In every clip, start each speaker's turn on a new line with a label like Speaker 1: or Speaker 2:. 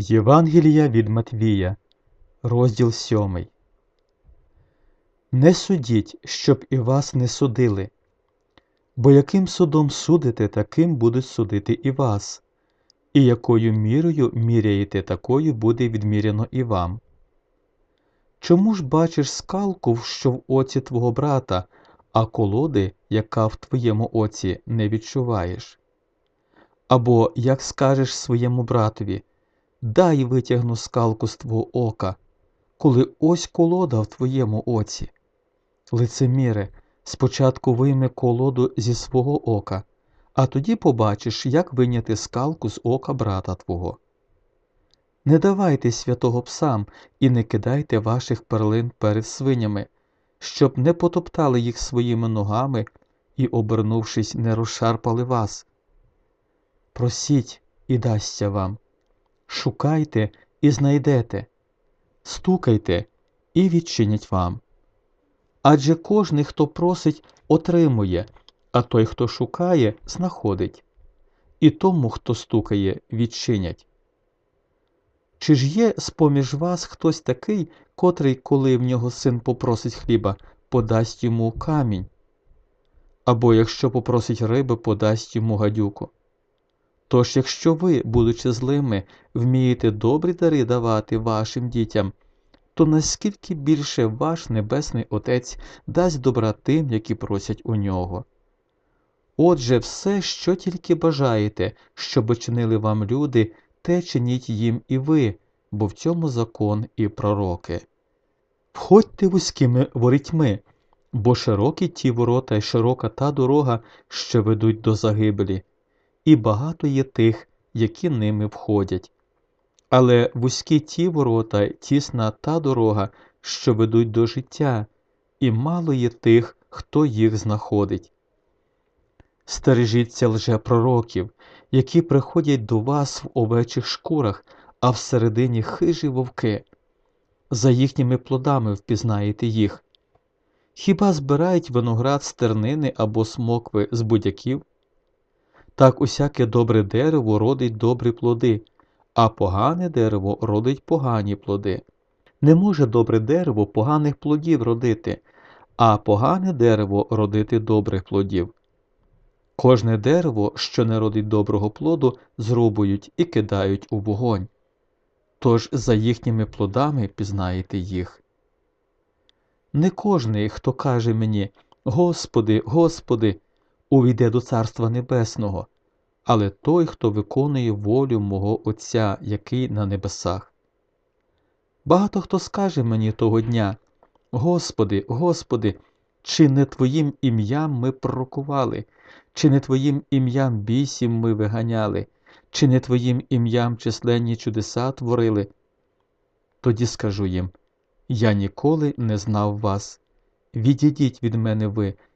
Speaker 1: Євангелія від Матвія, розділ 7. Не судіть, щоб і вас не судили, бо яким судом судите, таким будуть судити і вас, і якою мірою міряєте, такою буде відміряно і вам. Чому ж бачиш скалку, що в оці твого брата, а колоди, яка в твоєму оці, не відчуваєш? Або як скажеш своєму братові, дай витягну скалку з твого ока, коли ось колода в твоєму оці. Лицеміре, спочатку вийми колоду зі свого ока, а тоді побачиш, як виняти скалку з ока брата твого. Не давайте святого псам і не кидайте ваших перлин перед свинями, щоб не потоптали їх своїми ногами і, обернувшись, не розшарпали вас. Просіть і дасться вам, шукайте і знайдете, стукайте і відчинять вам. Адже кожний, хто просить, отримує, а той, хто шукає, знаходить, і тому, хто стукає, відчинять. Чи ж є з-поміж вас хтось такий, котрий, коли в нього син попросить хліба, подасть йому камінь? Або якщо попросить риби, подасть йому гадюку? Тож, якщо ви, будучи злими, вмієте добрі дари давати вашим дітям, то наскільки більше ваш Небесний Отець дасть добра тим, які просять у нього? Отже, все, що тільки бажаєте, щоб чинили вам люди, те чиніть їм і ви, бо в цьому закон і пророки. Входьте вузькими ворітьми, бо широкі ті ворота й широка та дорога, що ведуть до загибелі, і багато є тих, які ними входять. Але вузькі ті ворота тісна та дорога, що ведуть до життя, і мало є тих, хто їх знаходить. Стережіться лжепророків, які приходять до вас в овечих шкурах, а всередині хижі вовки. За їхніми плодами впізнаєте їх. Хіба збирають виноград з тернини або смокви з будяків? Так усяке добре дерево родить добрі плоди, а погане дерево родить погані плоди. Не може добре дерево поганих плодів родити, а погане дерево родити добрих плодів. Кожне дерево, що не родить доброго плоду, зрубують і кидають у вогонь. Тож за їхніми плодами пізнаєте їх. Не кожний, хто каже мені Господи, Господи, увійде до Царства Небесного, але той, хто виконує волю мого Отця, який на небесах. Багато хто скаже мені того дня Господи, Господи, чи не Твоїм ім'ям ми пророкували, чи не Твоїм ім'ям бісів ми виганяли, чи не Твоїм ім'ям численні чудеса творили? Тоді скажу їм Я ніколи не знав вас. Відійдіть від мене ви,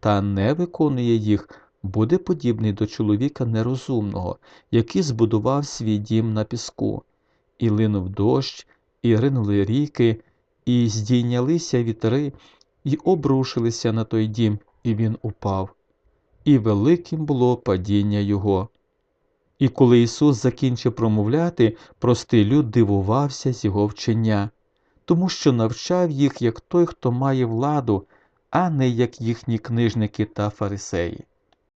Speaker 1: та не виконує їх, буде подібний до чоловіка нерозумного, який збудував свій дім на піску, і линув дощ, і ринули ріки, і здійнялися вітри, і обрушилися на той дім, і він упав. І великим було падіння його. І коли Ісус закінчив промовляти, простий люд дивувався з його вчення, тому що навчав їх як той, хто має владу, а не як їхні книжники та фарисеї.